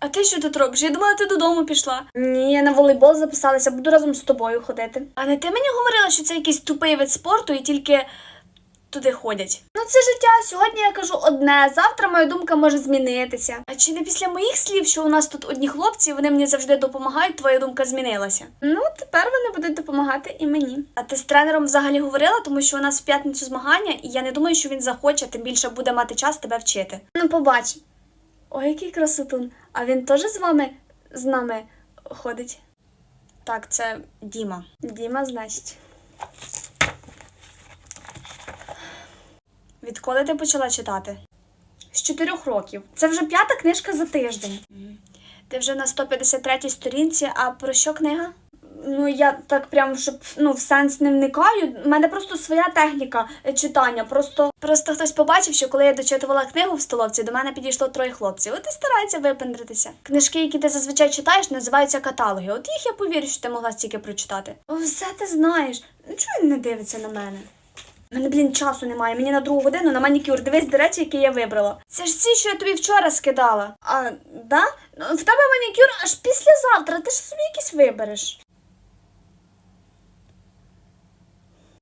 А ти що тут робиш? Я думала, ти додому пішла. Ні, я на волейбол записалася, буду разом з тобою ходити. А не ти мені говорила, що це якийсь тупий вид спорту і тільки туди ходять. Ну це життя. Сьогодні я кажу одне, завтра моя думка може змінитися. А чи не після моїх слів, що у нас тут одні хлопці, вони мені завжди допомагають, твоя думка змінилася? Ну, тепер вони будуть допомагати і мені. А ти з тренером взагалі говорила, тому що у нас в п'ятницю змагання, і я не думаю, що він захоче, тим більше буде мати час тебе вчити. Ну, побач. Ой, який красотун. А він теж з вами з нами ходить? Так, це Діма. Діма, значить. Відколи ти почала читати? З чотирьох років. Це вже п'ята книжка за тиждень. Ти вже на 153 сторінці, а про що книга? Ну, я так прям, щоб ну, в сенс не вникаю. У мене просто своя техніка е, читання. Просто Просто хтось побачив, що коли я дочитувала книгу в столовці, до мене підійшло троє хлопців. От і стараються випендритися. Книжки, які ти зазвичай читаєш, називаються каталоги. От їх я повірю, що ти могла стільки прочитати. Все ти знаєш. Ну чого він не дивиться на мене? У мене, блін, часу немає. Мені на другу годину на манікюр. Дивись, до речі, який я вибрала. Це ж ці, що я тобі вчора скидала. А, да? Ну, в тебе манікюр аж післязавтра. Ти ж собі якийсь вибереш.